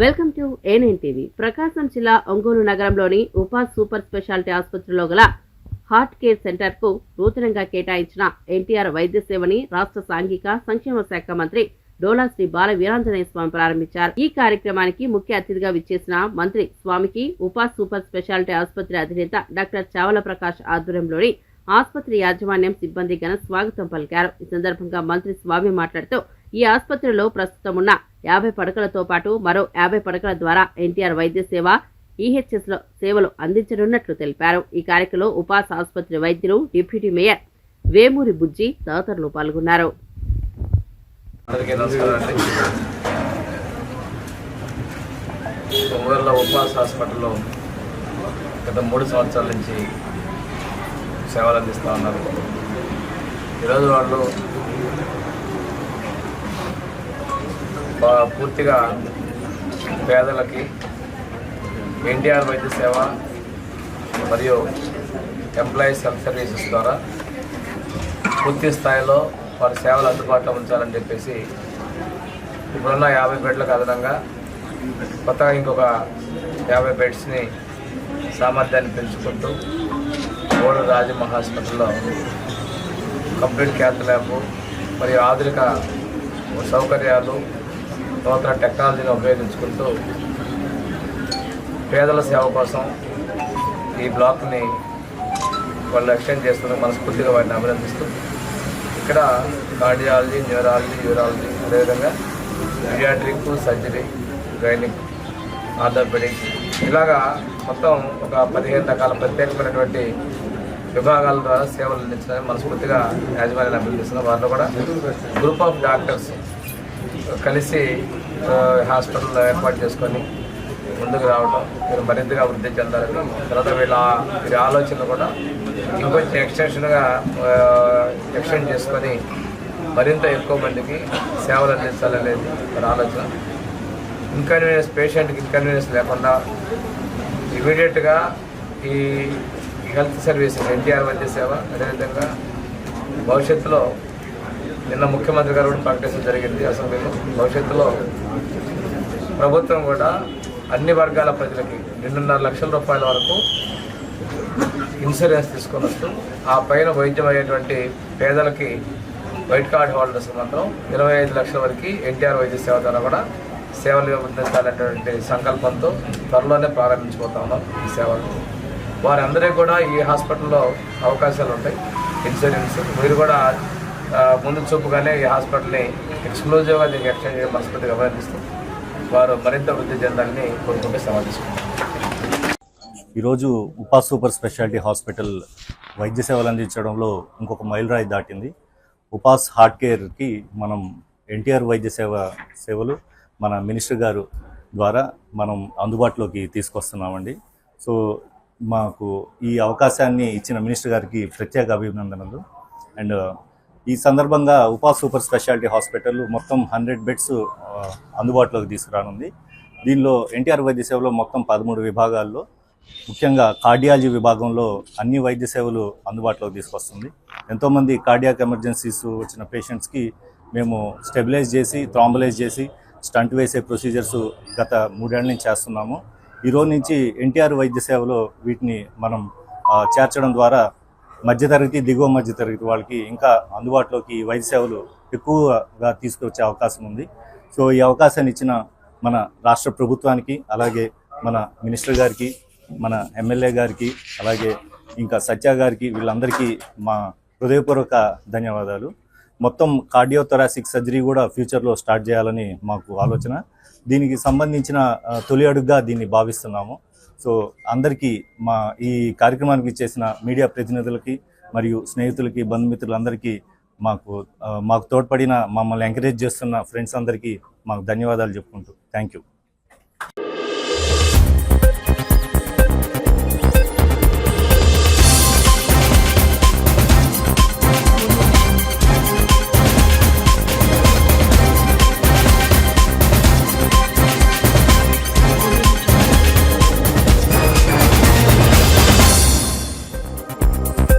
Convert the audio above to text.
Welcome to A nine TV. Prakasam జిల్లా ఒంగోలు నగరంలోని ఉపా super speciality ఆసుపత్రిలో గల హార్ట్ కేర్ సెంటర్కు నూతనంగా కేటాయించిన ఎన్టీఆర్ వైద్య సేవని రాష్ట్ర సాంఘిక సంక్షేమ శాఖ మంత్రి డోలా శ్రీ బాల వీరాంజనేయ స్వామి ప్రారంభించారు. ఈ కార్యక్రమానికి ముఖ్య అతిథిగా విచ్చేసిన మంత్రి స్వామికి ఉపా సూపర్ స్పెషాలిటీ ఆసుపత్రి అధినేత డాక్టర్ చావల ప్రకాష్ ఆధ్వర్యంలోని ఆసుపత్రి యాజమాన్యం సిబ్బంది ఘన స్వాగతం పలికారు. ఈ సందర్భంగా మంత్రి స్వామి మాట్లాడుతూ ఈ ఆసుపత్రిలో ప్రస్తుతం ఉన్న యాభై పడకలతో పాటు మరో యాభై పడకల ద్వారా ఎన్టీఆర్ వైద్య సేవ ఈహెచ్ఎస్లో సేవలు అందించనున్నట్లు తెలిపారు. ఈ కార్యక్రమంలో ఉపాస ఆసుపత్రి వైద్యులు డిప్యూటీ మేయర్ వేమూరి బుజ్జి తదితరులు పాల్గొన్నారు. అందరికీ నమస్కారం ఒంగోలులో ఉపాస్ హాస్పిటల్లో గత మూడు సంవత్సరాల నుంచి సేవలు అందిస్తూ ఉన్నారు. ఈరోజు వాళ్ళు పూర్తిగా పేదలకి ఎన్టీఆర్ వైద్య సేవ మరియు ఎంప్లాయీస్ హెల్త్ సర్వీసెస్ ద్వారా పూర్తి స్థాయిలో వారి సేవలు అందుబాటులో ఉంచాలని చెప్పేసి ఇప్పుడున్న యాభై బెడ్లకు అదనంగా కొత్తగా ఇంకొక యాభై బెడ్స్ని సామర్థ్యాన్ని పెంచుకుంటూ గోడ రాజమహాస్పత్రిలో హాస్పిటల్లో కంప్లీట్ క్యాత్ ల్యాబ్ మరియు ఆధునిక సౌకర్యాలు నూతన టెక్నాలజీని ఉపయోగించుకుంటూ పేదల సేవ కోసం ఈ బ్లాక్ని వాళ్ళు ఎక్స్టెండ్ చేస్తున్న మనస్ఫూర్తిగా వాటిని అభినందిస్తూ ఇక్కడ కార్డియాలజీ న్యూరాలజీ యూరాలజీ అదేవిధంగా పిడియాట్రిక్ సర్జరీ గైనిక్ ఆర్థోపెడిక్స్ ఇలాగా మొత్తం ఒక పదిహేను రకాల ప్రత్యేకమైనటువంటి విభాగాల ద్వారా సేవలు అందించడానికి మనస్ఫూర్తిగా యాజమాన్యాన్ని అభినందిస్తున్నాం. వారిలో కూడా గ్రూప్ ఆఫ్ డాక్టర్స్ కలిసి హాస్పిటల్ ఏర్పాటు చేసుకొని ముందుకు రావడం మీరు మరింతగా వృద్ధి చెందాలని తర్వాత వీళ్ళ వీరి ఆలోచనలు కూడా ఇంకొంచెం ఎక్స్టెన్షన్గా ఎక్స్టెండ్ చేసుకొని మరింత ఎక్కువ మందికి సేవలు అందించాలనేది మన ఆలోచన. ఇన్కన్వీనియన్స్ పేషెంట్కి ఇన్కన్వీనియన్స్ లేకుండా ఇమీడియట్గా ఈ హెల్త్ సర్వీసెస్ ఎన్టీఆర్ వైద్య సేవ అదేవిధంగా భవిష్యత్తులో నిన్న ముఖ్యమంత్రి గారు కూడా ప్రకటించడం జరిగింది అసెంబ్లీలో. భవిష్యత్తులో ప్రభుత్వం కూడా అన్ని వర్గాల ప్రజలకి రెండున్నర లక్షల రూపాయల వరకు ఇన్సూరెన్స్ తీసుకొని వస్తూ ఆ పైన వైద్యం అయ్యేటువంటి పేదలకి వైట్ కార్డ్ హోల్డర్స్ మాత్రం ఇరవై ఐదు లక్షల వరకు ఎన్టీఆర్ వైద్య సేవ ద్వారా కూడా సేవలు అందించాలనేటువంటి సంకల్పంతో త్వరలోనే ప్రారంభించబోతా ఉన్నాం ఈ సేవలు. వారందరికీ కూడా ఈ హాస్పిటల్లో అవకాశాలు ఉంటాయి. ఇన్సూరెన్స్ మీరు కూడా ముందుకు చూపుగానే ఈ హాస్పిటల్ని ఎక్స్క్లూజివ్గా దీనికి ఎక్స్టెండ్ చేయడం మనస్ఫూర్తిగా అభినందిస్తూ వారు మరింత వృద్ధి చెందాలని కోరుకుంటే సవాల్ ఈరోజు ఉపా సూపర్ స్పెషాలిటీ హాస్పిటల్ వైద్య సేవలు అందించడంలో ఇంకొక మైలురాయి దాటింది. ఉపాస్ హార్ట్ కేర్కి మనం ఎన్టీఆర్ వైద్య సేవ సేవలు మన మినిస్టర్ గారు ద్వారా మనం అందుబాటులోకి తీసుకొస్తున్నామండి. సో మాకు ఈ అవకాశాన్ని ఇచ్చిన మినిస్టర్ గారికి ప్రత్యేక అభినందనలు. అండ్ ఈ సందర్భంగా ఉపా సూపర్ స్పెషాలిటీ హాస్పిటల్ మొత్తం హండ్రెడ్ బెడ్స్ అందుబాటులోకి తీసుకురానుంది. దీనిలో ఎన్టీఆర్ వైద్య సేవలో మొత్తం పదమూడు విభాగాల్లో ముఖ్యంగా కార్డియాలజీ విభాగంలో అన్ని వైద్య సేవలు అందుబాటులోకి తీసుకొస్తుంది. ఎంతోమంది కార్డియాక్ ఎమర్జెన్సీస్ వచ్చిన పేషెంట్స్కి మేము స్టెబిలైజ్ చేసి థ్రాంబలైజ్ చేసి స్టంట్ వేసే ప్రొసీజర్స్ గత మూడేళ్ళ నుంచి చేస్తున్నాము. ఈ రోజు నుంచి ఎన్టీఆర్ వైద్య సేవలో వీటిని మనం చేర్చడం ద్వారా మధ్యతరగతి దిగువ మధ్యతరగతి వాళ్ళకి ఇంకా అందుబాటులోకి ఈ వైద్య సేవలు ఎక్కువగా తీసుకొచ్చే అవకాశం ఉంది. సో ఈ అవకాశాన్ని ఇచ్చిన మన రాష్ట్ర ప్రభుత్వానికి అలాగే మన మినిస్టర్ గారికి మన ఎమ్మెల్యే గారికి అలాగే ఇంకా సత్య గారికి వీళ్ళందరికీ మా హృదయపూర్వక ధన్యవాదాలు. మొత్తం కార్డియోథొరాసిక్ సర్జరీ కూడా ఫ్యూచర్లో స్టార్ట్ చేయాలని మాకు ఆలోచన. దీనికి సంబంధించిన తొలి అడుగుగా దీన్ని భావిస్తున్నాము. సో అందరికీ మా ఈ కార్యక్రమానికి చేసిన మీడియా ప్రతినిధులకి మరియు స్నేహితులకి బంధుమిత్రులందరికీ మాకు మాకు తోడ్పడిన మమ్మల్ని ఎంకరేజ్ చేస్తున్న ఫ్రెండ్స్ అందరికీ మాకు ధన్యవాదాలు చెప్పుకుంటూ. Thank you